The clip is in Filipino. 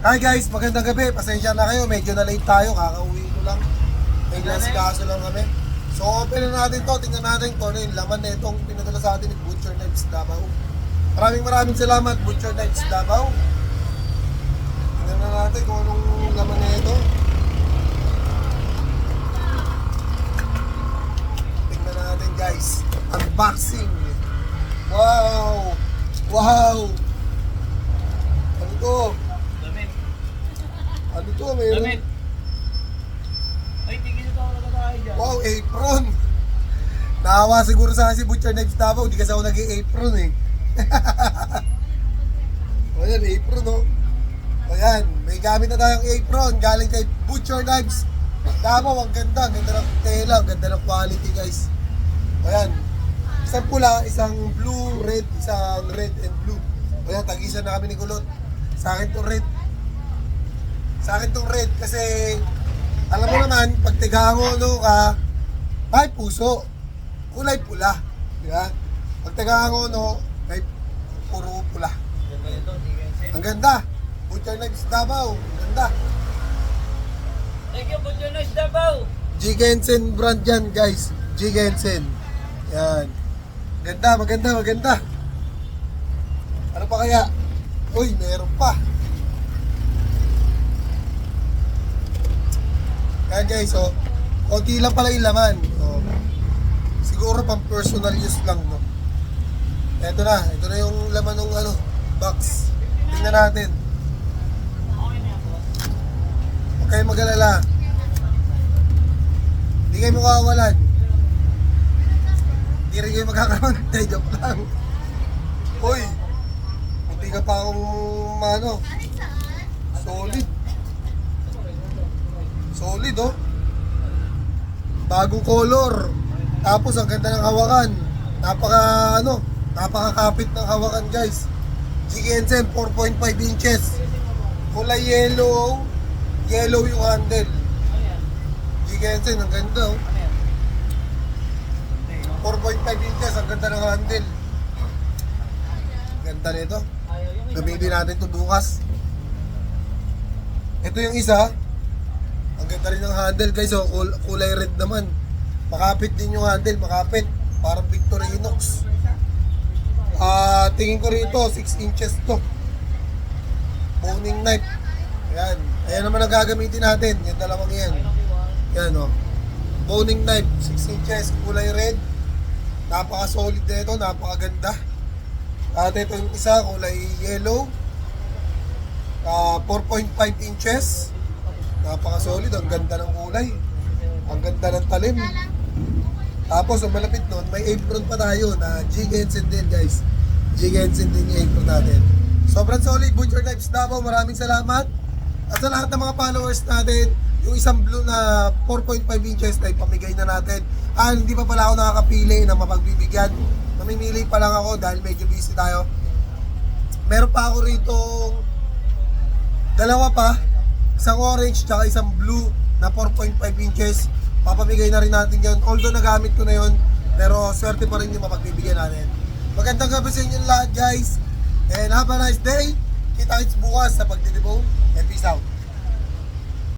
Hi guys, magandang gabi. Pasensya na kayo, medyo na late tayo. Kakauwi ko lang. May kaso lang kami. So open na natin to. Tingnan natin kung ano yung laman na itong pinadala sa atin ni Butcher Knives Davao. Maraming maraming salamat Butcher Knives Davao. Tingnan na natin kung anong laman na ito. Tingnan natin guys. Unboxing. Wow! Wow! Ano to? Damit. Ano to? Meron? Damit. Ay, tigil ito ako nagkakain dyan. Wow, apron! Naawa siguro sa si Butcher Knives Davao, di kasi ako nag-apron eh. o yan, apron no. O yan, may gamit na tayong apron galing kay Butcher Knives Davao. Ang ganda, ang ganda ng tela, ang ganda ng quality guys. O yan, isang pula, isang blue, red, isang red and blue. O yan, tagisan na kami ni Kulot. Sa akin to red. Sa akin tong red kasi alam mo naman, pag tigango no ka, ay puso, kulay pula. Di ba? Pag tigango no, ay puro pula. Ang ganda. Butcher Knives Davao. Ang ganda. Thank you, Butcher Nice Davao. G. Gensen brand yan guys. G. Gensen. Yan. Ganda, maganda, maganda. Ano pa kaya? Uy, meron pa. Yan guys, oh. Konti lang pala yung laman. Oh. Siguro pang personal use lang, no? Ito na, ito na yung laman ng ano, box. Tingnan natin. Huwag kayong mag-alala. Hindi kayo makawalan. Hindi rin kayo magkakaroon. Hindi, joke lang. Uy! Hindi ka pa akong ano. Solid. Solid oh. Bagong color. Tapos ang ganda ng hawakan. Napaka ano, napakakapit ng hawakan guys. GNSM 4.5 inches. Kulay yellow. Yellow yung handle. Gigensen, ang ganda oh. 4.5 inches, ang ganda ng handle. Ganda nito. Gamitin natin ito bukas. Ito yung isa. Ang ganda rin ng handle guys, oh. Kul- kulay red naman. Makapit din yung handle, makapit. Parang Victorinox. Ah, tingin ko rito, 6 inches to. Boning knife. Ayan. Ayan naman ang gagamitin natin. Yung dalawang yan. Yan o. Boning knife, 6 inches, kulay red. Napaka-solid na ito, napakaganda. At ito yung isa, kulay yellow. Ah, 4.5 inches. Napaka-solid, ang ganda ng kulay. Ang ganda ng talim. Tapos, ang malapit nun, may apron pa tayo na G-Gensen din guys. G-Gensen din yung apron natin. Sobrang solid, Butcher Knives Davao. Maraming salamat. At sa lahat ng mga followers natin, yung isang blue na 4.5 inches na ipamigay na natin. Ah, hindi pa pala ako nakakapili na mapagbibigyan. Mamimili pa lang ako dahil medyo busy tayo. Meron pa ako rito dalawa pa. Isang orange tsaka isang blue na 4.5 inches. Papamigay na rin natin yan. Although nagamit ko na yon pero swerte pa rin yung mapagbibigyan natin. Magandang gabi sa inyo lahat guys. And have a nice day. Kita kits bukas sa pagdidibong. And peace out.